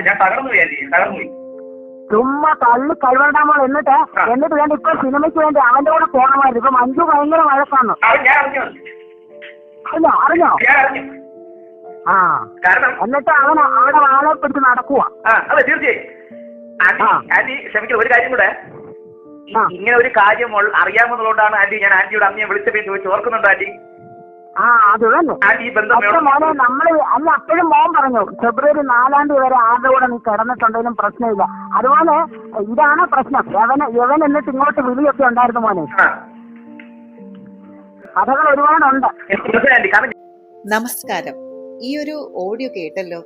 ഞാൻ തകർന്നു തകർന്നു പോയി. ചുമ്മാ തള്ളി കഴിവണ്ടാമോ എന്നിട്ട്. എന്നിട്ട് വേണ്ട ഇപ്പൊ സിനിമയ്ക്ക് വേണ്ടി അവന്റെ കൂടെ പോകണമായിരുന്നു ഇപ്പൊ മഞ്ജു ഭയങ്കര വഴക്കാണ്. അറിഞ്ഞു അല്ല അറിഞ്ഞോ? ആ. കാരണം എന്നിട്ട് അവൻ അവിടെ വാളെ പിടിച്ച് നടക്കുവാ. ആ അതെ തീർച്ചയായും. ആന്റി ക്ഷമിക്കണം ഒരു കാര്യം കൂടെ. ഇങ്ങനെ ഒരു കാര്യം അറിയാമെന്നുള്ളതുകൊണ്ടാണ് ആന്റി ഞാൻ ആന്റിയുടെ അമ്മയെ വിളിച്ചപ്പോ ചോദിച്ചു ഓർക്കുന്നുണ്ടോ ആന്റി. ആ അത് തന്നെ. മോനെ നമ്മൾ അപ്പോഴും മോൻ പറഞ്ഞു ഫെബ്രുവരി നാലാം തീയതി വരെ ആരുടെ കൂടെ നീ കിടന്നിട്ടുണ്ടെങ്കിലും പ്രശ്നമില്ല. അതുപോലെ ഇതാണ് പ്രശ്നം. യവൻ യവൻ എന്നിട്ട് ഇങ്ങോട്ട് വിളിയൊക്കെ ഉണ്ടായിരുന്നു മോനെ. കഥകൾ ഒരുപാടുണ്ട്. നമസ്കാരം. ഈ ഒരു ഓഡിയോ കേട്ടല്ലോ.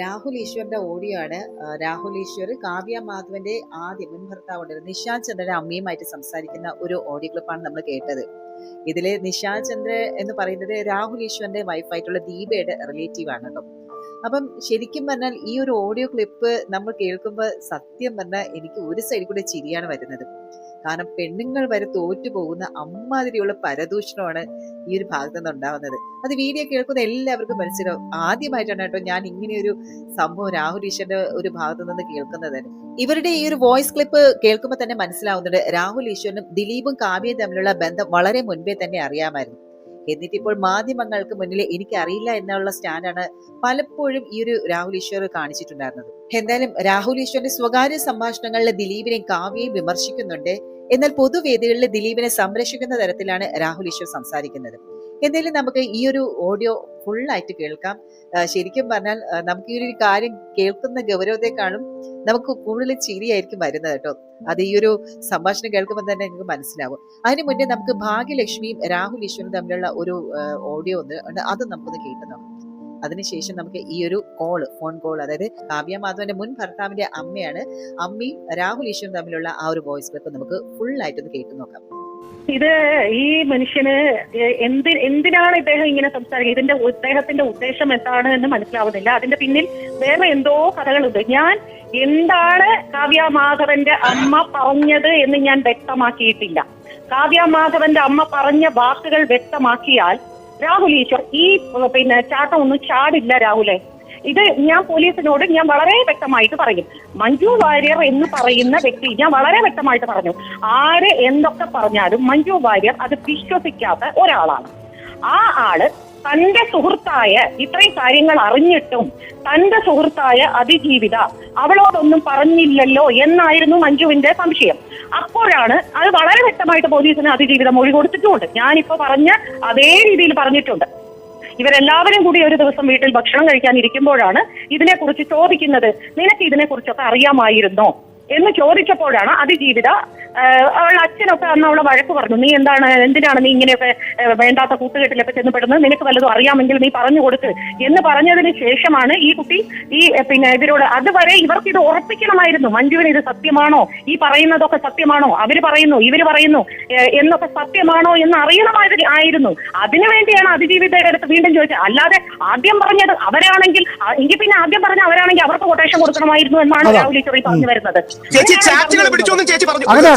രാഹുൽ ഈശ്വറിന്റെ ഓഡിയോ ആണ്. രാഹുൽ ഈശ്വർ കാവ്യ മാധവന്റെ ആദ്യ മുൻ ഭർത്താവുണ്ട് നിശാൽ ചന്ദ്രന്റെ അമ്മയുമായിട്ട് സംസാരിക്കുന്ന ഒരു ഓഡിയോ ക്ലിപ്പാണ് നമ്മൾ കേട്ടത്. ഇതിൽ നിശാൽ ചന്ദ്ര എന്ന് പറയുന്നത് രാഹുൽ ഈശ്വറിന്റെ വൈഫായിട്ടുള്ള ദീപയുടെ റിലേറ്റീവ് ആണ് കേട്ടോ അപ്പം ശരിക്കും പറഞ്ഞാൽ ഈ ഒരു ഓഡിയോ ക്ലിപ്പ് നമ്മൾ കേൾക്കുമ്പോൾ സത്യം പറഞ്ഞാൽ എനിക്ക് ഒരു സൈഡിൽ കൂടെ ചിരിയാണ് വരുന്നത്. കാരണം പെണ്ണുങ്ങൾ വരെ തോറ്റു പോകുന്ന അമ്മാതിരിയുള്ള പരദൂഷണമാണ് ഈ ഒരു ഭാഗത്തു നിന്ന് അത് വീഡിയോ കേൾക്കുന്ന എല്ലാവർക്കും മനസ്സിലാവും. ആദ്യമായിട്ടാണ് കേട്ടോ ഞാൻ ഇങ്ങനെയൊരു സംഭവം രാഹുൽ ഈശ്വറിന്റെ ഒരു ഭാഗത്തു നിന്ന് കേൾക്കുന്നത്. ഇവരുടെ ഈ ഒരു വോയിസ് ക്ലിപ്പ് കേൾക്കുമ്പോൾ തന്നെ മനസ്സിലാവുന്നുണ്ട്. രാഹുൽ ഈശ്വറിനും ദിലീപും കാവ്യയും തമ്മിലുള്ള ബന്ധം വളരെ മുൻപേ തന്നെ അറിയാമായിരുന്നു. എന്നിട്ട് ഇപ്പോൾ മാധ്യമങ്ങൾക്ക് മുന്നിൽ എനിക്ക് അറിയില്ല എന്നുള്ള സ്റ്റാൻഡാണ് പലപ്പോഴും ഈ ഒരു രാഹുൽ ഈശ്വർ കാണിച്ചിട്ടുണ്ടായിരുന്നത്. എന്തായാലും രാഹുൽ ഈശ്വറിന്റെ സ്വകാര്യ സംഭാഷണങ്ങളിൽ ദിലീപിനെയും കാവ്യയും വിമർശിക്കുന്നുണ്ട്. എന്നാൽ പൊതുവേദികളിൽ ദിലീപിനെ സംരക്ഷിക്കുന്ന തരത്തിലാണ് രാഹുൽ ഈശ്വർ സംസാരിക്കുന്നത്. എന്തായാലും നമുക്ക് ഈ ഒരു ഓഡിയോ ഫുൾ ആയിട്ട് കേൾക്കാം ശരിക്കും പറഞ്ഞാൽ നമുക്ക് ഈ ഒരു കാര്യം കേൾക്കുന്ന ഗൗരവത്തെക്കാളും നമുക്ക് കൂടുതൽ ചിരിയായിരിക്കും വരുന്നത് കേട്ടോ. അത് ഈ ഒരു സംഭാഷണം കേൾക്കുമ്പോൾ തന്നെ നിങ്ങൾക്ക് മനസ്സിലാവും. അതിന് മുന്നേ നമുക്ക് ഭാഗ്യലക്ഷ്മിയും രാഹുൽ ഈശ്വരും തമ്മിലുള്ള ഒരു ഓഡിയോ ഒന്ന് അത് നമുക്കൊന്ന് കേട്ടു നോക്കാം. അതിനുശേഷം നമുക്ക് ഈ ഒരു കോൾ ഫോൺ കോൾ അതായത് കാവ്യ മാധവന്റെ മുൻ ഭർത്താവിന്റെ അമ്മയാണ് അമ്മയും രാഹുൽ ഈശ്വരും തമ്മിലുള്ള ആ ഒരു വോയിസ് ക്ലിപ്പ് നമുക്ക് ഫുൾ ആയിട്ടൊന്ന് കേട്ടു നോക്കാം. ഇത് ഈ മനുഷ്യന് എന്തി എന്തിനാണ് ഇദ്ദേഹം ഇങ്ങനെ സംസാരിക്കുന്നത്? ഇതിന്റെ ഇദ്ദേഹത്തിന്റെ ഉദ്ദേശം എന്താണ് എന്ന് മനസ്സിലാവുന്നില്ല. അതിന്റെ പിന്നിൽ വേറെ എന്തോ കഥകളുണ്ട്. ഞാൻ എന്താണ് കാവ്യ മാധവന്റെ അമ്മ പറഞ്ഞത് എന്ന് ഞാൻ വ്യക്തമാക്കിയിട്ടില്ല. കാവ്യ മാധവന്റെ അമ്മ പറഞ്ഞ വാക്കുകൾ വ്യക്തമാക്കിയാൽ രാഹുൽ ഈശ്വർ ഈ പിന്നെ ചാട്ടം ഒന്നും ചാടില്ല രാഹുലെ. ഇത് ഞാൻ പോലീസിനോട് ഞാൻ വളരെ വ്യക്തമായിട്ട് പറയും. മഞ്ജു വാര്യർ എന്ന് പറയുന്ന വ്യക്തി ഞാൻ വളരെ വ്യക്തമായിട്ട് പറഞ്ഞു. ആര് എന്തൊക്കെ പറഞ്ഞാലും മഞ്ജു വാര്യർ അത് വിശ്വസിക്കാത്ത ഒരാളാണ്. ആ ആൾ തന്റെ സുഹൃത്തായ ഇത്രയും കാര്യങ്ങൾ അറിഞ്ഞിട്ടും തന്റെ സുഹൃത്തായ അതിജീവിത അവളോടൊന്നും പറഞ്ഞില്ലല്ലോ എന്നായിരുന്നു മഞ്ജുവിന്റെ സംശയം. അപ്പോഴാണ് അത് വളരെ വ്യക്തമായിട്ട് പോലീസിന് അതിജീവിത മൊഴി കൊടുത്തിട്ടുമുണ്ട് ഞാനിപ്പോ പറഞ്ഞ അതേ രീതിയിൽ പറഞ്ഞിട്ടുണ്ട്. ഇവരെല്ലാവരും കൂടി ഒരു ദിവസം വീട്ടിൽ ഭക്ഷണം കഴിക്കാൻ ഇരിക്കുമ്പോഴാണ് ഇതിനെക്കുറിച്ച് ചോദിക്കുന്നത്. നിനക്ക് ഇതിനെക്കുറിച്ചൊക്കെ അറിയാമായിരുന്നോ? എന്ന് ചോദിച്ചപ്പോഴാണ് അതിജീവിത അവളുടെ അച്ഛനൊക്കെ അന്ന് അവളെ വഴക്ക് പറഞ്ഞു. നീ എന്താണ് എന്തിനാണ് നീ ഇങ്ങനെയൊക്കെ വേണ്ടാത്ത കൂട്ടുകെട്ടിലൊക്കെ ചെന്നപ്പെടുന്നത്? നിനക്ക് വല്ലതും അറിയാമെങ്കിൽ നീ പറഞ്ഞു കൊടുക്ക്. എന്ന് പറഞ്ഞതിന് ശേഷമാണ് ഈ കുട്ടി ഈ പിന്നെ ഇവരോട് അതുവരെ ഇവർക്ക് ഇത് ഉറപ്പിക്കണമായിരുന്നു. മഞ്ജുവിന് ഇത് സത്യമാണോ? ഈ പറയുന്നതൊക്കെ സത്യമാണോ? അവർ പറയുന്നു ഇവർ പറയുന്നു എന്നൊക്കെ സത്യമാണോ എന്ന് അറിയണമായിരുന്നു ആയിരുന്നു. അതിനുവേണ്ടിയാണ് അതിജീവിതയുടെ അടുത്ത് വീണ്ടും ചോദിച്ചത്. അല്ലാതെ ആദ്യം പറഞ്ഞത് അവരാണെങ്കിൽ എങ്കിൽ പിന്നെ ആദ്യം പറഞ്ഞ അവരാണെങ്കിൽ അവർക്ക് കൊട്ടേഷൻ കൊടുക്കണമായിരുന്നു എന്നാണ്. രാഹുൽ ഈശ്വറി പറഞ്ഞു വരുന്നത്.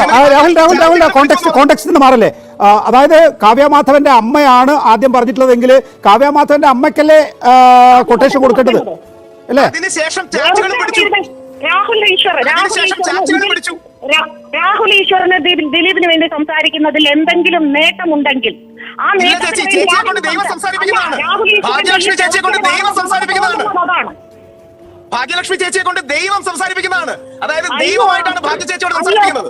രാഹുൽ രാഹുൽ രാഹുൽ കോണ്ടെക്സ്റ്റ് കോണ്ടെക്സ്റ്റ് നിന്ന് മാറല്ലേ? അതായത് കാവ്യമാധവന്റെ അമ്മയാണ് ആദ്യം പറഞ്ഞിട്ടുള്ളതെങ്കിൽ കാവ്യമാധവന്റെ അമ്മയ്ക്കല്ലേ കൊട്ടേഷൻ കൊടുക്കേണ്ടത്? അല്ലേ? അതിനുശേഷം രാഹുൽ ഈശ്വർ രാഹുൽ ചാറ്റുകൾ പിടിച്ചു. രാഹുൽ ഈശ്വറിന് ദിലീപ്- ദിലീപിന് വേണ്ടി സംസാരിക്കുന്നതിൽ എന്തെങ്കിലും നേട്ടമുണ്ടെങ്കിൽ ആ നേട്ടം നേട്ടത്തിന് രാഹുൽ. അതാണ് ഭാഗ്യലക്ഷ്മി ചേച്ചിയെ കൊണ്ട് ദൈവം സംസാരിപ്പിക്കുന്നതാണ്. അതായത് ദൈവമായിട്ടാണ് ഭാഗ്യ ചേച്ചിയോട് സംസാരിക്കുന്നത്.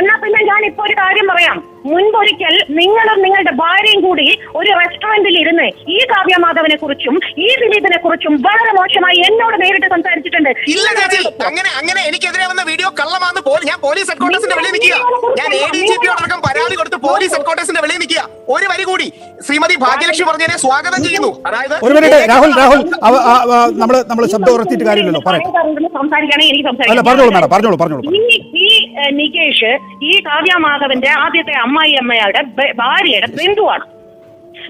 എന്നാ പിന്നെ ഞാൻ ഇപ്പൊ ഒരു കാര്യം പറയാം. മുൻപൊരിക്കൽ നിങ്ങളും നിങ്ങളുടെ ഭാര്യയും കൂടി ഒരു റെസ്റ്റോറന്റിൽ ഇരുന്ന് ഈ കാവ്യ മാധവനെ കുറിച്ചും ഈ ദിലീപിനെ കുറിച്ചും വളരെ മോശമായി എന്നോട് നേരിട്ട് സംസാരിച്ചിട്ടുണ്ട്. ഇല്ല ചേച്ചി. അങ്ങനെ അങ്ങനെ എനിക്കെതിരെ വന്ന വീഡിയോ കള്ളമാന്ന് പോലും ഞാൻ പോലീസ് ഹെഡ്ക്വാർട്ടേഴ്സിന്റെ വെളിയിൽ നിൽക്കുക. ഞാൻ എ ഡി ജി പിയോടക്കം പരാതി കൊടുത്ത് പോലീസ് ഹെഡ്ക്വാർട്ടേഴ്സിന്റെ വെളിയിൽ നിൽക്കുക. ഒരു വരി കൂടി. ശ്രീമതി ഭാഗ്യലക്ഷ്മി പറഞ്ഞതിനെ സ്വാഗതം ചെയ്യുന്നു. അതായത് ഒരു മിനിറ്റ് രാഹുൽ രാഹുൽ നമ്മൾ നമ്മൾ ശബ്ദം ഉറച്ചിട്ട് കാര്യമില്ലല്ലോ. പറയാം സംസാരിക്കണേ എനിക്ക് അല്ല പറഞ്ഞോളൂ മാഡം പറഞ്ഞോളൂ പറഞ്ഞോളൂ ഈ നികേഷ് ഈ കാവ്യമാധവന്റെ ആദ്യത്തെ അമ്മായി അമ്മയുടെ ഭാര്യയുടെ ബന്ധുവാണ്.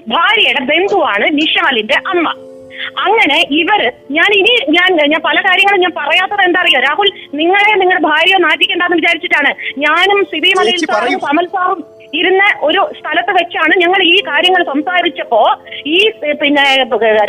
ഭാര്യയുടെ ബന്ധുവാണ് നിഷാലിന്റെ അമ്മ. അങ്ങനെ ഇവർ ഞാൻ ഇനി ഞാൻ ഞാൻ പല കാര്യങ്ങളും ഞാൻ പറയാത്തത് എന്താ അറിയോ രാഹുൽ നിങ്ങളെ നിങ്ങളുടെ ഭാര്യയെ നാട്ടിക്കണ്ടെന്ന് വിചാരിച്ചിട്ടാണ് ഞാനും സിബി മലയിൽ സാറും കമൽ സാറും ഇരുന്ന ഒരു സ്ഥലത്ത് വെച്ചാണ് ഞങ്ങൾ ഈ കാര്യങ്ങൾ സംസാരിച്ചപ്പോ ഈ പിന്നെ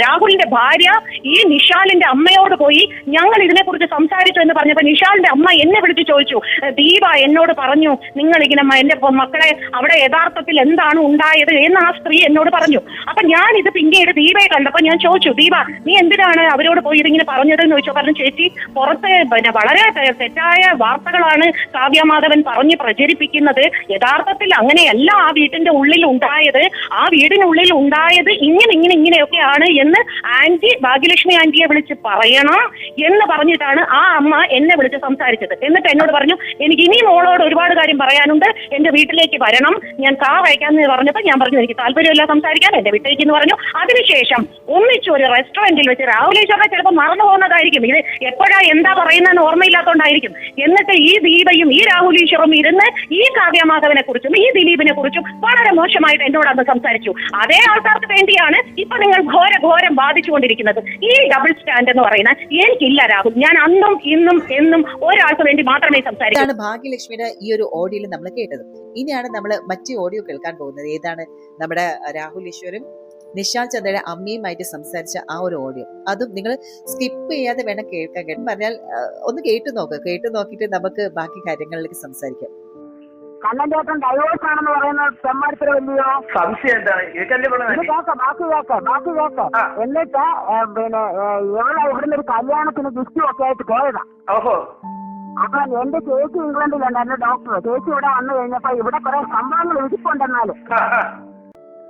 രാഹുലിന്റെ ഭാര്യ ഈ നിഷാലിന്റെ അമ്മയോട് പോയി ഞങ്ങൾ ഇതിനെക്കുറിച്ച് സംസാരിച്ചു എന്ന് പറഞ്ഞപ്പോ നിഷാലിന്റെ അമ്മ എന്നെ വിളിച്ചു ചോദിച്ചു "ഏ, ദീപ എന്നോട് പറഞ്ഞു നിങ്ങൾ ഇങ്ങനെ എന്റെ മക്കളെ അവിടെ യഥാർത്ഥത്തിൽ എന്താണ് ഉണ്ടായത്? എന്ന് ആ സ്ത്രീ എന്നോട് പറഞ്ഞു. അപ്പൊ ഞാൻ ഇത് പിന്നീട് ദീപയെ കണ്ടപ്പോ ഞാൻ ചോദിച്ചു ദീപ നീ എന്തിനാണ് അവരോട് പോയി ഇതിങ്ങനെ പറഞ്ഞത്? എന്ന് ചോദിച്ചു പറഞ്ഞു ചേച്ചി പുറത്ത് പിന്നെ വളരെ തെറ്റായ വാർത്തകളാണ് കാവ്യമാധവൻ പറഞ്ഞ് പ്രചരിപ്പിക്കുന്നത്. യഥാർത്ഥത്തിൽ അങ്ങനെയല്ല ആ വീട്ടിന്റെ ഉള്ളിൽ ഉണ്ടായത് ആ വീടിനുള്ളിൽ ഉണ്ടായത് ഇങ്ങനെ ഇങ്ങനെ ഇങ്ങനെയൊക്കെയാണ് എന്ന് ആന്റി ഭാഗ്യലക്ഷ്മി ആന്റിയെ വിളിച്ച് പറയണം എന്ന് പറഞ്ഞിട്ടാണ് ആ അമ്മ എന്നെ വിളിച്ച് സംസാരിച്ചത്. എന്നിട്ട് എന്നോട് പറഞ്ഞു എനിക്ക് ഇനി മോളോട് ഒരുപാട് കാര്യം പറയാനുണ്ട്. എന്റെ വീട്ടിലേക്ക് വരണം. ഞാൻ കാർ അയക്കാന്ന് പറഞ്ഞപ്പോൾ ഞാൻ പറഞ്ഞു എനിക്ക് താല്പര്യമില്ല സംസാരിക്കാൻ. എന്റെ വീട്ടിലേക്ക് എന്ന് പറഞ്ഞു. അതിനുശേഷം ഒന്നിച്ചു ഒരു റെസ്റ്റോറന്റിൽ വെച്ച് രാഹുലേശ്വരനെ ചിലപ്പോൾ മറന്നു പോകുന്നതായിരിക്കും. ഇത് എപ്പോഴാ എന്താ പറയുന്നതെന്ന് ഓർമ്മയില്ലാത്തതുകൊണ്ടായിരിക്കും എന്നിട്ട് ഈ ദീപയും ഈ രാഹുൽ ഈശ്വറും ഇരുന്ന് ഈ കാവ്യമാധവനെ കുറിച്ചും ഈ ദിലീപിനെ കുറിച്ചും വളരെ മോശമായിട്ട് എന്നോട് അന്ന് സംസാരിച്ചു. അതേ ആൾക്കാർക്ക് വേണ്ടിയാണ് ഇപ്പൊ നിങ്ങൾ ഘോര ഘോരം ബാധിച്ചുകൊണ്ടിരിക്കുന്നത് ഈ ഡബിൾ സ്റ്റാൻഡ് എന്ന് പറയുന്ന എനിക്കില്ല രാഹുൽ ഞാൻ അന്നും ഇന്നും എന്നും ഒരാൾക്ക് വേണ്ടി മാത്രമേ സംസാരിക്കൂ. ഭാഗ്യലക്ഷ്മിയുടെ ഈ ഒരു ഓഡിയോ നമ്മൾ കേട്ടത്. ഇനിയാണ് നമ്മൾ മറ്റു ഓഡിയോ കേൾക്കാൻ പോകുന്നത്. ഏതാണ് നമ്മുടെ രാഹുൽ ഈശ്വരും നിശാന്ത് ചന്ദ്രയുടെ അമ്മയുമായിട്ട് സംസാരിച്ച ആ ഒരു ഓഡിയോ. അതും നിങ്ങൾ സ്കിപ്പ് ചെയ്യാതെ വേണം കേൾക്കാൻ. കേട്ടോ പറഞ്ഞാൽ ഒന്ന് കേട്ടു നോക്കുക കേട്ടു നോക്കിയിട്ട് നമുക്ക് ബാക്കി കാര്യങ്ങളിലേക്ക് സംസാരിക്കാം. കണ്ണൻ ചേട്ടൻ ഡൈവോഴ്സ് ആണെന്ന് പറയുന്നത് തെമ്മാടിത്തര വലിയോ? സംശയം എന്താണ്? എനിക്കല്ലേ ഇത് ആന്റി കേക്ക ബാക്കി കേക്കാം ബാക്കി കേക്കാം. എന്നിട്ട് പിന്നെ ഇവിടെ ഇവളെ ഇവിടുന്ന് ഒരു കല്യാണത്തിന് ഗിഫ്റ്റും ഒക്കെ ആയിട്ട് പോയതാ. ഓഹോ. അപ്പൊ എന്റെ ചേച്ചി ഇംഗ്ലണ്ടിലുണ്ട് എന്റെ ഡോക്ടർ ചേച്ചി ഇവിടെ വന്നു കഴിഞ്ഞപ്പോ ഇവിടെ കുറെ സംഭവങ്ങൾ ഇരിപ്പുണ്ടെന്നാൽ.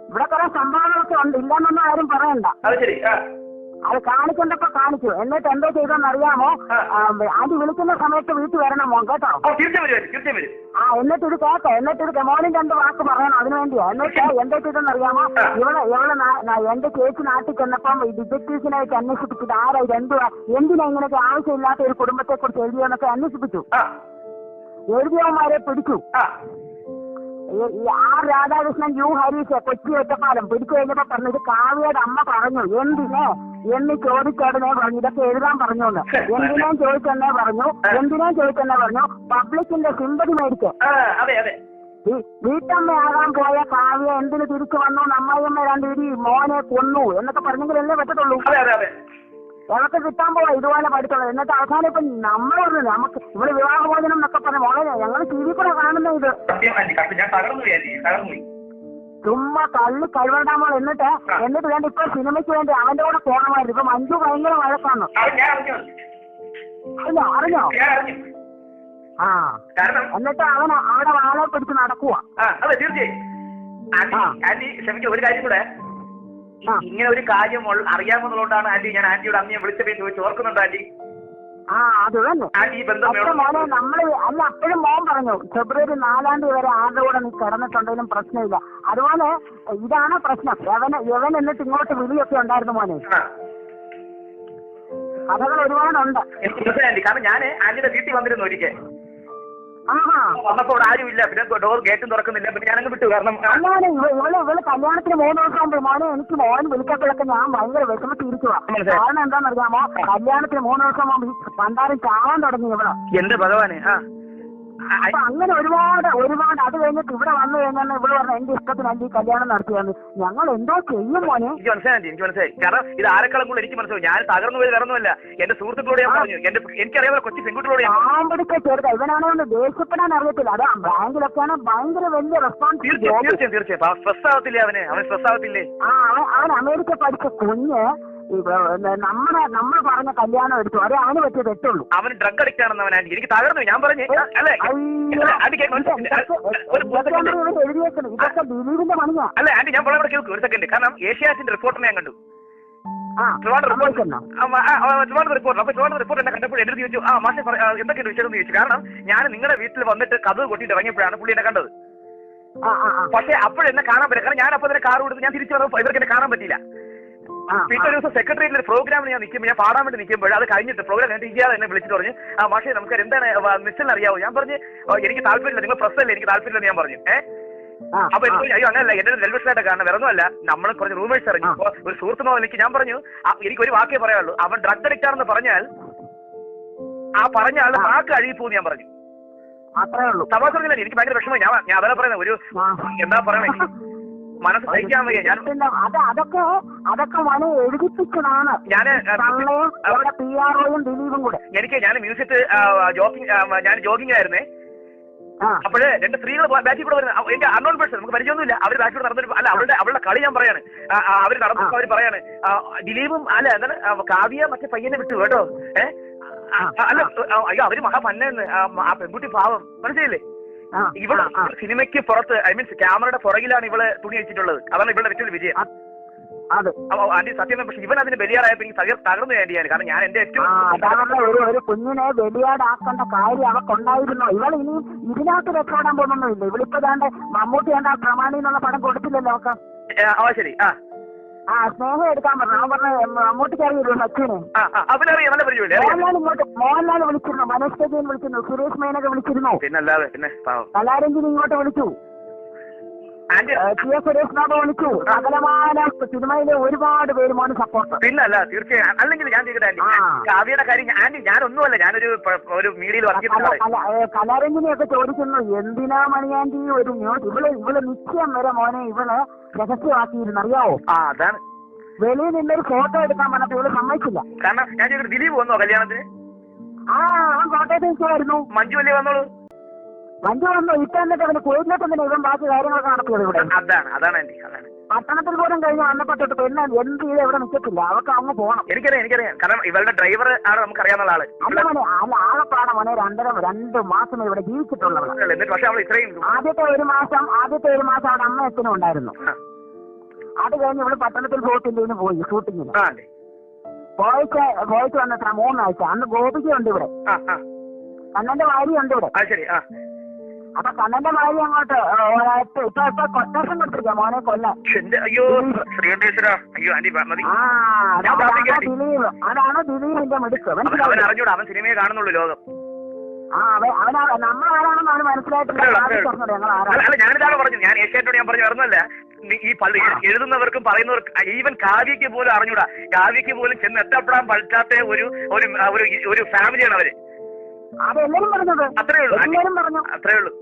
ഇവിടെ കുറെ സംഭവങ്ങളൊക്കെ ഉണ്ട്. ഇല്ലെന്നൊന്നും ആരും പറയണ്ട. അത് കാണിക്കണ്ടപ്പോ കാണിച്ചു. എന്നിട്ട് എന്തോ ചെയ്തെന്ന് അറിയാമോ. ആന്റി വിളിക്കുന്ന സമയത്ത് വീട്ടിൽ വരണം മോൻ കേട്ടോ? ആ എന്നിട്ട് ഇത് കേട്ടോ എന്നിട്ട് ഇത് മോനും രണ്ട് വാക്ക് പറയണം അതിനു വേണ്ടിയാ എന്നിട്ട് എന്തോ ചെയ്തെന്ന് അറിയാമോ ഇവളെ ഇവളെ എന്റെ ചേച്ചി നാട്ടിൽ ചെന്നപ്പം ഈ ഡിറ്റക്ടീവ്സിനായിട്ട് അന്വേഷിപ്പിച്ചത് ആരാ? ഇത് എന്തുവാ? എന്തിനാ ഇങ്ങനെയൊക്കെ ആവശ്യമില്ലാത്ത ഒരു കുടുംബത്തെ കുറിച്ച് എഴുതിയെന്നൊക്കെ അന്വേഷിപ്പിച്ചു എഴുതിയവന്മാരെ പിടിച്ചു. ആർ രാധാകൃഷ്ണൻ യു ഹരീഷ് കൊച്ചി ഒറ്റപ്പാലം പിടിച്ചു കഴിഞ്ഞപ്പോ പറഞ്ഞു ഇത് കാവ്യയുടെ അമ്മ പറഞ്ഞു. എന്തിനെ? എന്ന് ചോദിച്ചോടനെ പറഞ്ഞു. ഇതൊക്കെ എഴുതാൻ പറഞ്ഞു എന്തിനാ ചോദിച്ചെന്നേ പറഞ്ഞു? എന്തിനാ ചോദിച്ചെന്നേ പറഞ്ഞു? പബ്ലിക്കിന്റെ സിമ്പതി മേടിച്ച്. വീട്ടമ്മയാകാൻ പോയ കാവ്യ എന്തിന് തിരിച്ചു വന്നു? അമ്മായിയമ്മ രണ്ട് ഇരി മോനെ കൊന്നു എന്നൊക്കെ പറഞ്ഞെങ്കിലല്ലേ പറ്റത്തുള്ളൂ. ഞങ്ങൾക്ക് കിട്ടാൻ പോവാ ഇതുപോലെ പഠിച്ചുള്ളത് എന്നിട്ട് അവസാനം ഇപ്പൊ നമ്മൾ പറഞ്ഞു നമുക്ക് ഇവിടെ വിവാഹമോചനം എന്നൊക്കെ പറഞ്ഞു മോനെ ഞങ്ങൾ ടി വി കൂടെ കാണുന്ന ഇത്. ചുമ്മാ കള്ള് കഴിവണ്ടാൻ പോലെ എന്നിട്ട് എന്നിട്ട് വേണ്ട ഇപ്പൊ സിനിമയ്ക്ക് വേണ്ടി അവന്റെ കൂടെ പോകണമായിരുന്നു ഇപ്പൊ മഞ്ജു ഭയങ്കര വഴക്കാണ്. അല്ല അറിഞ്ഞു. ആ. കാരണം എന്നിട്ട് അവൻ അവിടെ വാളെ പിടിച്ച് നടക്കുക തീർച്ചയായും. ഒരു കാര്യം കൂടെ. ആ. ഇങ്ങനെ ഒരു കാര്യം അറിയാമെന്നുള്ളതുകൊണ്ടാണ് ആന്റി ഞാൻ ആന്റിയോട് അമ്മയെ വിളിച്ചപ്പോൾ ചോദിച്ചു ഓർക്കുന്നുണ്ടോ ആന്റി. ആ അത് തന്നെ. ആന്റി ഈ ബന്ധം അപ്പൊ മോനെ നമ്മൾ അല്ല അപ്പോഴും മോൻ പറഞ്ഞു ഫെബ്രുവരി നാലാം തീയതി വരെ ആരുടെ കൂടെ നീ കിടന്നിട്ടുണ്ടെങ്കിലും പ്രശ്നമില്ല. അതുപോലെ ഇതാണ് പ്രശ്നം. യവൻ യവൻ എന്നിട്ട് ഇങ്ങോട്ട് വിളിയൊക്കെ ഉണ്ടായിരുന്നു മോനെ. കഥകൾ ഒരുപാടുണ്ട്. കാരണം ഞാൻ ആന്റിയുടെ വീട്ടിൽ വന്നിരുന്നു ഒരിക്കൽ. ആഹാ. വന്നപ്പോൾ ആരുമില്ല. പിന്നെ ഡോർ ഗേറ്റും തുറക്കുന്നില്ല. പിന്നെ ഞാനങ്ങ് വിട്ടു. കാരണം അല്ലാതെ ഇവ- ഇവൾ ഇവൾ കല്യാണത്തിന് മൂന്ന് ദിവസം മുമ്പ് മോനെ എനിക്ക് മോൻ വിളിക്കപ്പോഴൊക്കെ ഞാൻ ഭയങ്കര വിഷമത്തിരിക്കുവാ. കാരണം എന്താണെന്നറിയാമോ? കല്യാണത്തിന് മൂന്ന് ദിവസം മുമ്പ് പണ്ടാരും ചാവാൻ തുടങ്ങി ഇവിടെ എന്റെ ഭഗവാനെ. ആ, അപ്പൊ അങ്ങനെ ഒരുപാട് ഒരുപാട് അത് കഴിഞ്ഞിട്ട് ഇവിടെ വന്നു കഴിഞ്ഞാൽ ഇവിടെ പറഞ്ഞ എന്റെ ഇഷ്ടത്തിന് എന്റെ ഈ കല്യാണം നടത്തിയാണ് ഞങ്ങൾ എന്തോ ചെയ്യും മോനെ? എനിക്ക് മനസ്സിലായി എനിക്ക് മനസ്സിലായി. കാരണം ഇത് ആരെക്കാളും കൂടെ എനിക്ക് മനസ്സിലായി ഞാൻ തകർന്നു പോയത് വേറൊന്നുമല്ല എന്റെ സുഹൃത്തുക്കളോട് ഞാൻ പറഞ്ഞു. എന്റെ എനിക്കറിയാവുന്ന കൊച്ചു പെൺകുട്ടികളോട്. പാമ്പടിക്ക ചേർത്ത ഇവനാണെ ഒന്ന് ദേഷ്യപ്പെടാൻ അറിയത്തില്ല. അതാ ബാങ്കിലൊക്കെയാണ് ഭയങ്കര വലിയ റെസ്പോൺസിബിലിറ്റി തീർച്ചയായും തീർച്ചയായും സ്ട്രെസ് ആവത്തില്ലേ അവന്? അവൻ സ്ട്രെസ് ആവത്തില്ലേ? ആ അവൻ അമേരിക്ക പഠിച്ച കുഞ്ഞ് നമ്മുടെ നമ്മൾ പറഞ്ഞ കല്യാണം എടുത്തു. അതെ അവന് പറ്റിയ തെറ്റുള്ളൂ. അവൻ ഡ്രഗ് അഡിക്റ്റ് ആണെന്ന് അവൻ എനിക്ക് തകർന്നു. ഞാൻ പറഞ്ഞു അല്ലെ? ആന്റി ഇതൊക്കെ- ദിലീപിന്റെ പണിയാ. അല്ല ഞാൻ വളരെ കേൾക്കും ഒരു സെക്കൻഡ് കാരണം ഏഷ്യാസിന്റെ റിപ്പോർട്ടിനെ ഞാൻ കണ്ടു. റിപ്പോർട്ട് റിപ്പോർട്ട് അപ്പൊ ചുവാട് റിപ്പോർട്ട് എന്നെ കണ്ടപ്പോൾ എന്റെ ചോദിച്ചു ആ മാഷെ എന്തൊക്കെയാണ് വിഷയം എന്ന് ചോദിച്ചു. കാരണം ഞാൻ നിങ്ങളുടെ വീട്ടിൽ വന്നിട്ട് കഥ കൊട്ടിട്ട് ഇറങ്ങിയപ്പോഴാണ് പുള്ളി എന്നെ കണ്ടത്. പക്ഷെ അപ്പോഴെന്നെ കാണാൻ പറ്റില്ല. കാരണം ഞാൻ അപ്പൊ തന്നെ കാർ കൊടുത്ത് ഞാൻ തിരിച്ചു വന്നപ്പോൾ ഇവർക്ക് എന്നെ കാണാൻ പറ്റില്ല ആ, പിറ്റേ ദിവസം സെക്രട്ടറിയിൽ ഒരു പ്രോഗ്രാമിൽ ഞാൻ നിൽക്കുമ്പോൾ ഞാൻ പാടാൻ വേണ്ടി നിൽക്കുമ്പോൾ അത് കഴിഞ്ഞിട്ട് പ്രോഗ്രാം കഴിഞ്ഞിട്ട് ഇയാൾ എന്നെ വിളിച്ചിട്ട് പറഞ്ഞു ആ മാഷെ നമുക്ക് എന്താണ് മിസ്സിൽ അറിയാവോ? ഞാൻ പറഞ്ഞു എനിക്ക് താല്പര്യമില്ല നിങ്ങൾ പ്രസ് അല്ലേ എനിക്ക് താല്പര്യമില്ല ഞാൻ പറഞ്ഞു. ഏഹ് അപ്പൊ എനിക്ക് അയ്യോ അങ്ങനല്ല എന്റെ നെൽവിഷനായിട്ട് കാരണം വേറെ ഒന്നുമല്ല നമ്മൾ കുറച്ച് റൂമേഴ്സ് ഇറങ്ങി. അപ്പൊ ഒരു സുഹൃത്തുനോ എനിക്ക് ഞാൻ പറഞ്ഞു എനിക്ക് ഒരു വാക്കേ പറയാനുള്ളൂ അവൻ ഡ്രഗ് അഡിക്റ്റ് ആണെന്ന് പറഞ്ഞാൽ ആ പറഞ്ഞ ആൾ വാക്ക് അഴുകിപ്പോന്ന് ഞാൻ പറഞ്ഞു. അത്രേ ഉള്ളൂ. തമാശ എനിക്ക് ഭയങ്കര വിഷമം ഞാൻ ഞാൻ അതല്ല പറയുന്നത് ഒരു എന്താ പറയണേ? മനസ്സ് സഹിക്കാൻ വയ്യ. ഞാൻ അത് അതൊക്കെ അതൊക്കെ മോനെ എഴുതിപ്പിച്ചതാണ്. ദിലീപും കൂടെ. എനിക്ക് ഞാൻ മ്യൂസിയത്ത് ജോഗിങ് ഞാൻ ജോഗിങ് ആയിരുന്നേ അപ്പോഴ് രണ്ട് സ്ത്രീകൾ ബാറ്റിൽ കൂടെ വരുന്നത് എന്റെ അൺനോൺ പേഴ്സൺ നമുക്ക് പരിചയമൊന്നുമില്ല. അവർ ബാറ്റിൽ കൂടെ നടന്നിട്ട് അല്ല അവരുടെ അവരുടെ കളി ഞാൻ പറയാണ്. അവർ നടന്നു അവർ പറയാണ്. ദിലീപും അല്ല എന്താണ് കാവ്യ മറ്റേ പയ്യനെ വിട്ടു കേട്ടോ. ഏഹ് അല്ല അയ്യോ അവർ മഹാ പന്നെ ആ പെൺകുട്ടി പാവം. മനസ്സിലായില്ലേ? ആ, ഇവൾ. സിനിമയ്ക്ക് പുറത്ത് ഐ മീൻസ് ക്യാമറയുടെ പുറകിലാണ് ഇവൾ തുണി വെച്ചിട്ടുള്ളത് അതാണ് ഇവളുടെ വെച്ചൊരു വിജയം. അതെ അപ്പൊ ആന്റി സത്യം പക്ഷെ ഇവൻ അതിന് ബലിയാറായപ്പോ എനിക്ക് തകർ തകർന്നു വേണ്ടിയാണ്. കാരണം ഞാൻ എന്റെ ഏറ്റവും ഒരു ഒരു കുഞ്ഞിനെ ബലിയാടാക്കേണ്ട കാര്യം അവക്കുണ്ടായിരുന്നു. ഇവൾ ഇനി ഇതിനകത്ത് രക്ഷപ്പെടാൻ പോകുന്നൊന്നുമില്ല. ഇവളിപ്പോ ദാണ്ട് മമ്മൂട്ടി എന്താ പ്രമാണി എന്നുള്ള പടം കൊടുത്തില്ലല്ലോ അവക്ക്. ആ ശരി. ആ. ആ സ്നേഹം എടുക്കാൻ പറഞ്ഞു. അവൻ പറഞ്ഞ മമ്മൂട്ടിക്ക് അറിയില്ലോ സച്ചിനെ. ആ ആ, അവനറിയാം നല്ല പരിചയമില്ലേ? അറിയാം. മോഹൻലാൽ ഇങ്ങോട്ട് മോഹൻലാൽ വിളിച്ചിരുന്നു മനോജ് കജയൻ വിളിച്ചിരുന്നു സുരേഷ് മേനക വിളിച്ചിരുന്നു. പിന്നല്ലാതെ പിന്നെ കലാരഞ്ജിനി ഇങ്ങോട്ട് വിളിച്ചു. വിളിച്ചു. സിനിമയിലെ ഒരുപാട് പേരുമാണ് സപ്പോർട്ട് പിന്നല്ല തീർച്ചയായും. അല്ലെങ്കിൽ ഞാൻ ആന്റി കാവ്യയുടെ കാര്യം ആന്റി ഞാനൊന്നുമല്ല ഞാനൊരു ഒരു മീഡിയയിൽ വർക്ക് ചെയ്യുന്ന കലാരഞ്ജിനിയൊക്കെ ചോദിക്കുന്നു. എന്തിനാ മണിയാന്റി ഒരു ന്യൂസ് ഇവൾ ഇവൾ നിശ്ചയം വരെ മോനെ ഇവൾ രഹസ്യമാക്കിയിരുന്നു. അറിയാവോ? ആ അതാണ്. വെളിയിൽ നിന്നൊരു ഫോട്ടോ എടുക്കാൻ പറഞ്ഞപ്പോ ഇവൾ സമ്മതിച്ചില്ല. കാരണം ഞാൻ ദിലീപ് വന്നോ കല്യാണത്തിന്? ആ കോട്ടയത്ത് മഞ്ജു അല്ലേ വന്നോളൂ? മഞ്ജു വന്ന് ഇപ്പൊ എന്നിട്ട് അവന് കുഴലിനൊക്കെ തന്നെ ഇവൻ ബാക്കി കാര്യങ്ങളൊക്കെ നടത്തിയത് ഇവിടെ. അതാണ് അതാണ് ആന്റി അതാണ്. പട്ടണത്തിൽ പോലും കഴിഞ്ഞ വന്നപ്പെട്ടിട്ട് പെണ്ണ എന്ത് ചെയ്ത് എവിടെ നിൽക്കത്തില്ല അവർക്ക് അങ്ങ് പോകണം എനിക്കറിയാം എനിക്കറിയാം. കാരണം ഇവളുടെ ഡ്രൈവർ ആണ് നമുക്കറിയാവുന്ന ആൾ. അല്ല മോനെ അല്ല ആകെപ്പാടെ മോനെ രണ്ടര രണ്ട് മാസം ഇവിടെ ജീവിച്ചിട്ടുള്ളവൾ. എന്നിട്ട് പക്ഷെ അവൾ ഇത്രയും ആദ്യത്തെ ഒരു മാസം ആദ്യത്തെ ഒരു മാസം അവിടെ അമ്മ അച്ഛനും ഉണ്ടായിരുന്നു. അത് കഴിഞ്ഞ് ഇവിടെ പട്ടണത്തിൽ പോയിട്ടില്ല പോയി ഷൂട്ടിങ്ങിന്. പോയിട്ട് പോയിട്ട് വന്നിട്ടാ മൂന്നാഴ്ച. അന്ന് ഗോപിക ഉണ്ട് ഇവിടെ കണ്ണന്റെ ഭാര്യ ഉണ്ട് ഇവിടെ. ആ ശരി ആ. അപ്പൊ കണ്ണന്റെ അങ്ങോട്ട് ഒരാഴ്ച ഇപ്പൊ ഇപ്പൊ കൊട്ടേഷൻ കൊടുത്തിരിക്ക മോനെ കൊല്ലം അയ്യോ ശ്രീകണ്ഠേശ്വര അയ്യോ ആന്റി മതി. അതാണ് പ്രാർത്ഥിക്കാം. ദിലീപ് അതാണ് ദിലീപിന്റെ മിടുക്ക് അവൻ അവൻ അറിഞ്ഞൂടാ അവൻ സിനിമയെ കാണുന്നുള്ളൂ ലോകം. ഞാനിതാണ് പറഞ്ഞു? ഞാൻ ഏഷ്യാനോട് ഞാൻ പറഞ്ഞു വരുന്നല്ല ഈ പള്ളി എഴുതുന്നവർക്കും പറയുന്നവർക്ക് ഈവൻ കാവ്യക്ക് പോലും അറിഞ്ഞൂടാ. കാവ്യക്ക് പോലും ചെന്ന് എത്തപ്പെടാൻ പറ്റാത്ത ഒരു ഒരു ഒരു ഫാമിലിയാണ് അവർ. അത്രേ ഉള്ളൂ അത്രേ ഉള്ളൂ.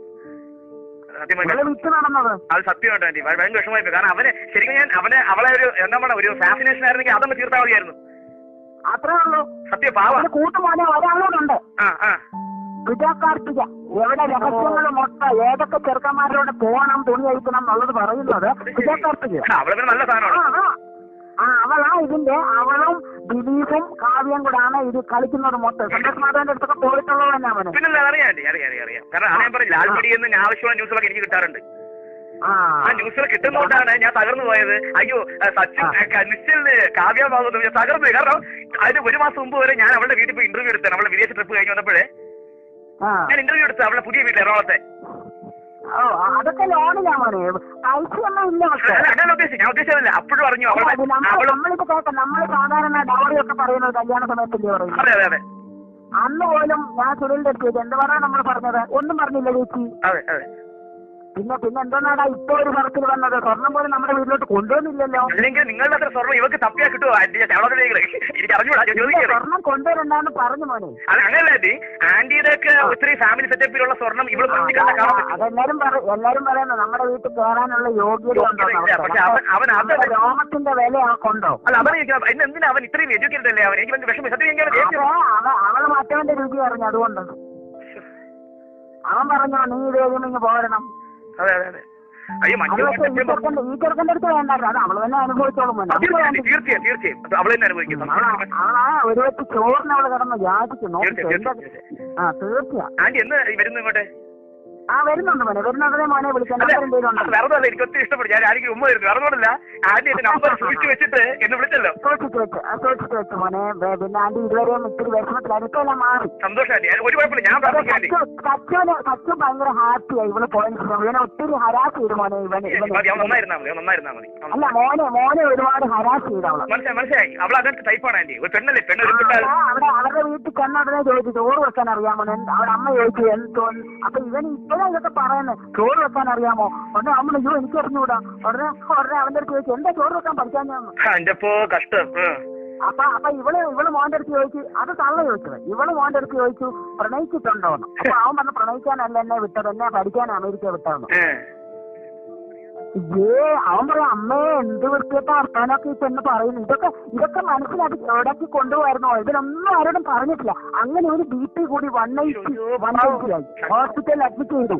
നടന്നത് അത് സത്യമായിട്ട് ആന്റി ഭയ- ഭയങ്കര വിഷമമായി. കാരണം അവനെ ശരിക്കും ഞാൻ അവനെ അവളെ ഒരു എന്താ പറയുക ഒരു ഫാസിനേഷൻ ആയിരുന്നെങ്കിൽ അതൊന്ന് തീർത്താൽ മതിയായിരുന്നു അത്രേ ഉള്ളൂ. സത്യ പാവ. കൂട്ടുമോനെ ഒരാളോടുണ്ട്. ആ ആ. വിജയ കാർത്തിക എവിടെ രഹസ്യങ്ങൾ മൊത്തം ഏതൊക്കെ ചെറുക്കന്മാരോട് പോകണം തുണി കഴിക്കണം എന്നുള്ളത് പറയുന്നത് വിജയ കാർത്തിക ആ, അവളെ നല്ല സാധനമാണ്. ആ. അവളാ ഇതിന്റെ അവളും ദിലീപും കാവ്യം കൂടാണ് ഇത് കളിക്കുന്നത് മൊത്തം. സന്തോഷ് മാധവന്റെ അടുത്തൊക്കെ പോയിട്ടുള്ളത് തന്നെ അവന് പിന്നല്ല അറിയാം അറിയാം അറിയാം അറിയാം. കാരണം അത് ഞാൻ പറഞ്ഞു ലാൽ മീഡിയയിൽ ആവശ്യമുള്ള ന്യൂസുകളൊക്കെ എനിക്ക് കിട്ടാറുണ്ട്. ആ. ന്യൂസിൽ കിട്ടുന്നോണ്ടാണ് ഞാൻ തകർന്നു പോയത്. അയ്യോ സച്ചിൻ നിശ്ചലിന് കാവ്യമാകുന്നു ഞാൻ തകർന്നു കാരണം അതിന് ഒരു മാസം മുമ്പ് വരെ ഞാൻ അവളുടെ വീട്ടിൽ പോയി ഇന്റർവ്യൂ എടുത്താണ് അവളുടെ വിദേശ ട്രിപ്പ് കഴിഞ്ഞ് വന്നപ്പോഴേ ഞാൻ ഇന്റർവ്യൂ എടുത്തു അവളുടെ പുതിയ വീട്ടിൽ എറണാകുളത്തെ. അതൊക്കെ ലോണിലാ മോനെ പൈസയൊന്നും ഇല്ല അപ്പോഴും പറഞ്ഞു നമ്മളിപ്പോ കേൾക്കാം നമ്മൾ സാധാരണ ഡൗറി ഒക്കെ പറയുന്നത് കല്യാണ സമയത്തല്ലേ പറയുന്നത്. അന്ന് പോലും ഞാൻ സുനിലിന്റെ അടുത്ത് എന്ത് പറയാ നമ്മൾ പറഞ്ഞത്? ഒന്നും പറഞ്ഞില്ല ചേച്ചി. പിന്നെ പിന്നെ എന്താണ് ഇപ്പൊ ഒരു പറച്ചിൽ വന്നത്? സ്വർണം പോലും നമ്മുടെ വീട്ടിലോട്ട് കൊണ്ടുവന്നില്ലല്ലോ. അല്ലെങ്കിൽ നിങ്ങളുടെ അത്ര സ്വർണം ഇവർക്ക് തപ്പിയാ കിട്ടുമോ എനിക്ക് അറിഞ്ഞൂടാ സ്വർണം കൊണ്ടുവരണ്ടെന്ന് പറഞ്ഞു മോനെ. അത് അങ്ങനല്ല ആന്റിയുടെ ഒക്കെ ഒത്തിരി ഫാമിലി സെറ്റപ്പിലുള്ള സ്വർണം ഇവൾ അതെല്ലാരും എല്ലാരും പറയുന്നത് നമ്മുടെ വീട്ടിൽ കയറാനുള്ള യോഗ്യത രോമത്തിന്റെ വില കൊണ്ടോ? അല്ല അവൻ എന്തിനാ അവൻ ഇത്രയും എഡ്യൂക്കേറ്റഡ് അല്ലേ അവൻ? എനിക്ക് വിഷമം അവൾ മറ്റവന്റെ രീതി പറഞ്ഞു അതുകൊണ്ടാണ്. അവൻ പറഞ്ഞു നീ ഇത് കഴിയുമ്പോ ഇങ്ങ് പോരണം. അതെ അതെ അതെ. അയ്യോ മറ്റു ഈ ചെറുക്കന്റെ അടുത്ത് വേണ്ടായിരുന്നു. അത് അവൾ തന്നെ അനുഭവിച്ചോളും തീർച്ചയായും. തീർച്ചയായും. തീർച്ചയായും അവൾ തന്നെ അനുഭവിക്കും. അവളാ അവളാ ഒരു ചോറിന് അവൾ കിടന്ന് തീർച്ചയായും ആ തീർച്ചയാ ആന്റി എന്ന് വരുന്നു ഇങ്ങോട്ട്? ആ വരുന്നുണ്ട് മോനെ. മോനെ വിളിക്കാൻ വേറെ എനിക്ക് ഒത്തിരി ഇഷ്ടപ്പെട്ടു. ഞാൻ ആരെങ്കിലും ഉമ്മ വരുന്നു. നമ്പർ സൂക്ഷിച്ചു വെച്ചിട്ട് എന്നെ വിളിച്ചല്ലോ. സൂക്ഷിച്ചു വെച്ച് ആ, സൂക്ഷിച്ചു വെച്ച് മോനെ. വേ- പിന്നെ ആന്റി ഇതുവരെയും ഇത്തിരി വിഷമത്തിലായിരുന്നു. ഇപ്പൊ എല്ലാം മാറി. സന്തോഷം ഞാൻ ഒരു കുഴപ്പമില്ല. ഞാൻ പ്രാർത്ഥിക്കാം ആന്റി സച്ചുവിന് സച്ചു ഭയങ്കര ഹാപ്പിയായി ഇവൾ ഇവനെ ഒത്തിരി ഹരാസ് ചെയ്തു മോനെ ഇവന്. അല്ല മോനെ മോനെ ഒരുപാട് ഹരാസ് ചെയ്തു അവളെ. മനസ്സിലായി മനസ്സിലായി. അവൾ അങ്ങനത്തെ ടൈപ്പാണ് ആന്റി. ഒരു പെണ്ണല്ലേ? പെണ്ണ് ഒരു അവിടെ അവരുടെ വീട്ടിൽ ചെന്നുടനെ ചോദിച്ചു. ചോറ് വെക്കാൻ അറിയാമോ? അവിടെ അമ്മ ചോദിച്ചു എന്ത് തോന്നി അപ്പൊ ഇവൻ ഇപ്പഴാ ഇതൊക്കെ പറയുന്നത് ചോറ് വെക്കാൻ അറിയാമോ? ഉടനെ അമ്മ അയ്യോ എനിക്ക് അറിഞ്ഞൂടാ. ഉടനെ ഉടനെ അവന്റെ അടുത്ത് ചോദിച്ചു എന്താ ചോറ് വെക്കാൻ പഠിക്കാൻ ഞാൻ എന്റെ കഷ്ടം. അപ്പൊ അപ്പൊ ഇവൾ ഇവൾ മോന്റെ അടുത്ത് ചോദിച്ചു അത് തള്ള ചോദിച്ചത്. ഇവൾ മോന്റെ അടുത്ത് ചോദിച്ചു പ്രണയിച്ചിട്ടുണ്ടോന്ന് അപ്പൊ അവൻ പറഞ്ഞു പ്രണയിക്കാനല്ല എന്നെ വിട്ടത് എന്നെ പഠിക്കാൻ അമേരിക്ക വിട്ടതെന്ന് ഏ. ഏ അവൻ പറയാം അമ്മേ എന്ത് വൃത്തിയത്തെ വർത്താനൊക്കെ ഇപ്പൊ എന്ന് പറയുന്നു? ഇതൊക്കെ ഇതൊക്കെ മനസ്സിലാക്കി എവിടേക്ക് കൊണ്ടുപോയിരുന്നു ഇതിനൊന്നും ആരോടും പറഞ്ഞിട്ടില്ല. അങ്ങനെ ഒരു ബി പി കൂടി വൺ എയ്റ്റി വൺ എയ്റ്റി ആയി. ഹോസ്പിറ്റലിൽ അഡ്മിറ്റ് ചെയ്തു.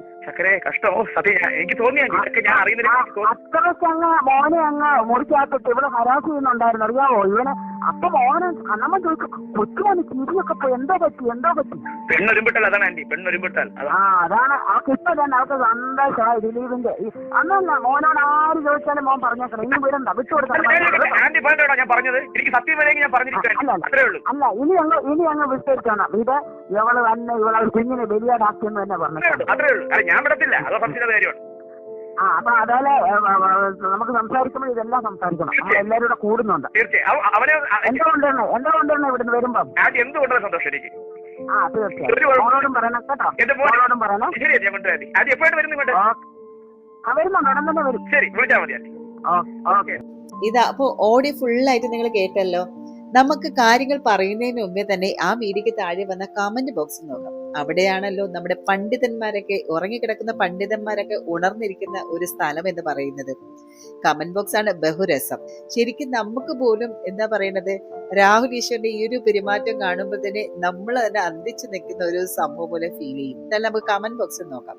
അത്ര അങ്ങ്. മോനെ അങ്ങ് മുറിക്കകത്തിട്ട് ഇവിടെ ഹരാസ് ചെയ്യുന്നുണ്ടായിരുന്നു. അറിയാവോ? ഇവന് അപ്പൊ മോനെ അന്നമ്മ ചോദിക്കും കൊച്ചുമോന് ചിരിയൊക്കെ പോയി എന്തോ പറ്റി എന്തോ പറ്റി? പെണ്ണൊരുമ്പിട്ടാൽ അതാണ് ആന്റി പെണ്ണൊരുമ്പിട്ടാൽ. ആ അതാ അതാണ്. ആ കുട്ടി തന്നെ അവർക്ക് സന്തോഷമായി ദിലീപിന്റെ അന്നല്ല മോനോട് ആര് ചോദിച്ചാലും മോൻ പറഞ്ഞേക്കണം. ഇനി വിടണ്ട വിട്ടു വിട്ടുകൊടുക്കണം ആന്റി പറഞ്ഞോടാ ഞാൻ പറഞ്ഞത്. എനിക്ക് സത്യം വരെയെങ്കിൽ ഞാൻ അല്ല, ഇനി അങ്ങ് ഇനി അങ്ങ് വിസ്തരിക്കണം. ഇത് ഇവൾ തന്നെ ഇവളെ കുഞ്ഞിനെ ബലിയാടാക്കിയെന്ന് തന്നെ പറഞ്ഞു അത്രേ ഉള്ളൂ. ഞാൻ വിടത്തില്ല. അതോ സംശയത കാര്യമാണ്. ആ അപ്പൊ ഏ, നമുക്ക് സംസാരിക്കുമ്പോൾ ഇതെല്ലാം സംസാരിക്കണം. നമ്മൾ എല്ലാവരും കൂടെ കൂടുന്നുണ്ട്. എന്താ കൊണ്ടുവരണേ എന്താ കൊണ്ടുവരണേ ഇവിടുന്ന് വരുമ്പം? ആദ്യം എന്ത് കൊണ്ടുവരാൻ സന്തോഷം എനിക്ക്? ആ തീർച്ചയായും. മോളോടും പറയണം കേട്ടോ. മോളോടും പറയണം. ആ വരുന്നുണ്ട് ഉടൻ തന്നെ വരും. ശരി വിളിച്ചാൽ മതി ഓക്കെ. ഇതാ അപ്പോൾ ഓഡിയോ ഫുള്ളായിട്ട് നിങ്ങൾ കേട്ടല്ലോ. നമുക്ക് കാര്യങ്ങൾ പറയുന്നതിന് മുമ്പേ തന്നെ ആ വീഡിയോക്ക് താഴെ വന്ന കമന്റ് ബോക്സ് നോക്കാം. അവിടെയാണല്ലോ നമ്മുടെ പണ്ഡിതന്മാരൊക്കെ ഉറങ്ങിക്കിടക്കുന്ന പണ്ഡിതന്മാരൊക്കെ ഉണർന്നിരിക്കുന്ന ഒരു സ്ഥലം എന്ന് പറയുന്നത്. കമന്റ് ബോക്സ് ആണ് ബഹുരസം. ശരിക്കും നമുക്ക് പോലും എന്താ പറയുന്നത് രാഹുൽ ഈശ്വരന്റെ ഈ ഒരു പെരുമാറ്റം കാണുമ്പോൾ തന്നെ നമ്മൾ തന്നെ അന്തിച്ചു നിൽക്കുന്ന ഒരു സംഭവം പോലെ ഫീൽ ചെയ്യും. എന്നാലും നമുക്ക് കമന്റ് ബോക്സ് നോക്കാം.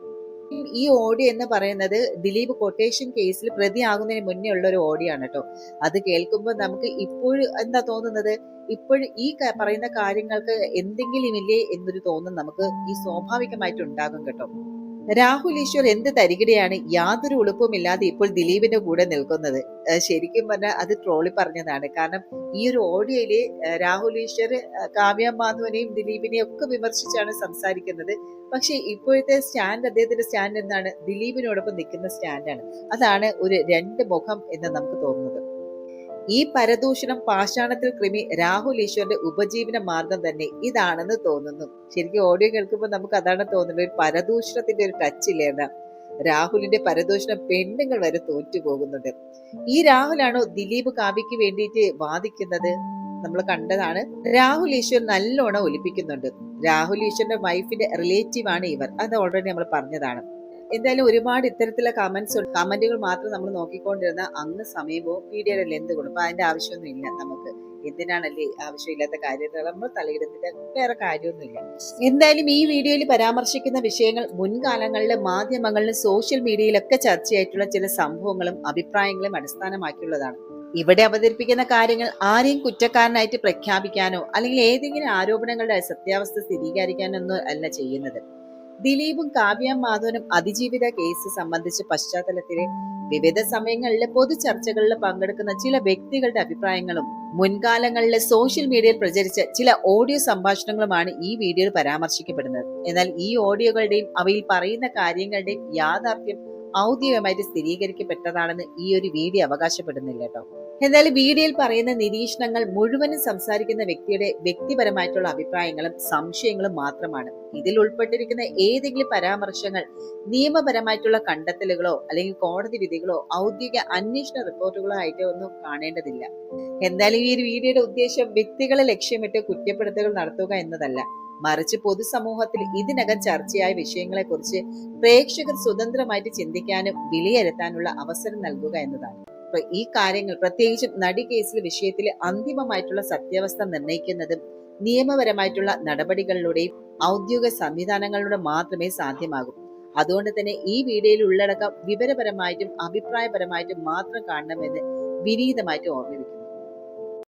ഈ ഓഡിയോ എന്ന് പറയുന്നത് ദിലീപ് കൊട്ടേഷൻ കേസിൽ പ്രതിയാകുന്നതിന് മുന്നേ ഉള്ള ഒരു ഓഡിയോ ആണ് കേട്ടോ അത് കേൾക്കുമ്പോൾ നമുക്ക് ഇപ്പോഴും എന്താ തോന്നുന്നത്? ഇപ്പോഴും ഈ പറയുന്ന കാര്യങ്ങൾക്ക് എന്തെങ്കിലും ഇല്ലേ എന്നൊരു തോന്നൽ നമുക്ക് ഈ സ്വാഭാവികമായിട്ട് ഉണ്ടാകും കേട്ടോ. രാഹുൽ ഈശ്വർ എന്ത് തരികിടയാണ് യാതൊരു ഉളുപ്പുമില്ലാതെ ഇപ്പോൾ ദിലീപിന്റെ കൂടെ നിൽക്കുന്നത്. ശരിക്കും പറഞ്ഞാൽ അത് ട്രോളി പറഞ്ഞതാണ്. കാരണം ഈ ഒരു ഓഡിയോയിൽ രാഹുൽ ഈശ്വർ കാവ്യ മാധവനെയും ദിലീപിനെയും ഒക്കെ വിമർശിച്ചാണ് സംസാരിക്കുന്നത്. പക്ഷേ ഇപ്പോഴത്തെ സ്റ്റാൻഡ് അദ്ദേഹത്തിന്റെ സ്റ്റാൻഡ് എന്താണ്? ദിലീപിനോടൊപ്പം നിൽക്കുന്ന സ്റ്റാൻഡാണ്. അതാണ് ഒരു രണ്ട് മുഖം എന്ന് നമുക്ക് തോന്നുന്നത്. ഈ പരദൂഷണം പാഷാണത്തിൽ കൃമി രാഹുൽ ഈശ്വറിന്റെ ഉപജീവന മാർഗം തന്നെ ഇതാണെന്ന് തോന്നുന്നു. ശരിക്കും ഓഡിയോ കേൾക്കുമ്പോൾ നമുക്ക് അതാണ് തോന്നുന്നത് ഒരു പരദൂഷണത്തിന്റെ ഒരു ടച്ച് ഇല്ലേണ്ട രാഹുലിന്റെ പരദൂഷണം പെണ്ണുങ്ങൾ വരെ തോറ്റു പോകുന്നുണ്ട്. ഈ രാഹുലാണോ ദിലീപ് കാവ്യക്ക് വേണ്ടിയിട്ട് വാദിക്കുന്നത്? നമ്മൾ കണ്ടതാണ്. രാഹുൽ ഈശ്വർ നല്ലോണം ഒലിപ്പിക്കുന്നുണ്ട്. രാഹുൽ ഈശ്വറിന്റെ വൈഫിന്റെ റിലേറ്റീവ് ആണ് ഇവർ. അത് ഓൾറെഡി നമ്മൾ പറഞ്ഞതാണ്. എന്തായാലും ഒരുപാട് ഇത്തരത്തിലുള്ള കമന്റ്സ് കമന്റുകൾ മാത്രം നമ്മൾ നോക്കിക്കൊണ്ടിരുന്ന അങ്ങ് സമയവും വീഡിയോയുടെ ലെന്ത് കൊടുക്കും അപ്പൊ അതിന്റെ ആവശ്യമൊന്നും ഇല്ല നമുക്ക്. എന്തിനാണല്ലേ ആവശ്യമില്ലാത്ത കാര്യങ്ങൾ? നമ്മൾ തലയിടുന്നില്ല. വേറെ കാര്യമൊന്നുമില്ല. എന്തായാലും ഈ വീഡിയോയിൽ പരാമർശിക്കുന്ന വിഷയങ്ങൾ മുൻകാലങ്ങളിലെ മാധ്യമങ്ങളിലും സോഷ്യൽ മീഡിയയിലൊക്കെ ചർച്ചയായിട്ടുള്ള ചില സംഭവങ്ങളും അഭിപ്രായങ്ങളും അടിസ്ഥാനമാക്കിയുള്ളതാണ്. ഇവിടെ അവതരിപ്പിക്കുന്ന കാര്യങ്ങൾ ആരെയും കുറ്റക്കാരനായിട്ട് പ്രഖ്യാപിക്കാനോ അല്ലെങ്കിൽ ഏതെങ്കിലും ആരോപണങ്ങളുടെ സത്യാവസ്ഥ സ്ഥിരീകരിക്കാനോ ഒന്നും അല്ല ചെയ്യുന്നത്. ദിലീപും കാവ്യ മാധവനും അതിജീവിത കേസ് സംബന്ധിച്ച പശ്ചാത്തലത്തിലെ വിവിധ സമയങ്ങളിലെ പൊതു ചർച്ചകളിൽ പങ്കെടുക്കുന്ന ചില വ്യക്തികളുടെ അഭിപ്രായങ്ങളും മുൻകാലങ്ങളിലെ സോഷ്യൽ മീഡിയയിൽ പ്രചരിച്ച ചില ഓഡിയോ സംഭാഷണങ്ങളുമാണ് ഈ വീഡിയോയിൽ പരാമർശിക്കപ്പെടുന്നത്. എന്നാൽ ഈ ഓഡിയോകളുടെയും അവയിൽ പറയുന്ന കാര്യങ്ങളുടെയും യാഥാർത്ഥ്യം ഔദ്യോഗികമായിട്ട് സ്ഥിരീകരിക്കപ്പെട്ടതാണെന്ന് ഈ ഒരു വീഡിയോ അവകാശപ്പെടുന്നില്ല കേട്ടോ. എന്നാൽ വീഡിയോയിൽ പറയുന്ന നിരീക്ഷണങ്ങൾ മുഴുവനും സംസാരിക്കുന്ന വ്യക്തിയുടെ വ്യക്തിപരമായിട്ടുള്ള അഭിപ്രായങ്ങളും സംശയങ്ങളും മാത്രമാണ്. ഇതിൽ ഉൾപ്പെട്ടിരിക്കുന്ന ഏതെങ്കിലും പരാമർശങ്ങൾ നിയമപരമായിട്ടുള്ള കണ്ടെത്തലുകളോ അല്ലെങ്കിൽ കോടതി വിധികളോ ഔദ്യോഗിക അന്വേഷണ റിപ്പോർട്ടുകളോ ആയിട്ടോ ഒന്നും കാണേണ്ടതില്ല. എന്തായാലും ഈ ഒരു വീഡിയോയുടെ ഉദ്ദേശം വ്യക്തികളെ ലക്ഷ്യമിട്ട് കുറ്റപ്പെടുത്തലുകൾ നടത്തുക എന്നതല്ല. മറിച്ച് പൊതുസമൂഹത്തിൽ ഇതിനകം ചർച്ചയായ വിഷയങ്ങളെക്കുറിച്ച് പ്രേക്ഷകർ സ്വതന്ത്രമായിട്ട് ചിന്തിക്കാനും വിലയിരുത്താനുള്ള അവസരം നൽകുക എന്നതാണ്. അപ്പൊ ഈ കാര്യങ്ങൾ പ്രത്യേകിച്ചും നടി കേസിലെ വിഷയത്തിലെ അന്തിമമായിട്ടുള്ള സത്യാവസ്ഥ നിർണയിക്കുന്നതും നിയമപരമായിട്ടുള്ള നടപടികളിലൂടെയും ഔദ്യോഗിക സംവിധാനങ്ങളിലൂടെ മാത്രമേ സാധ്യമാകൂ. അതുകൊണ്ട് തന്നെ ഈ വീഡിയോയിൽ ഉള്ളടക്കം വിവരപരമായിട്ടും അഭിപ്രായപരമായിട്ടും മാത്രം കാണണമെന്ന് വിനീതമായിട്ട് ഓർമ്മിപ്പിക്കും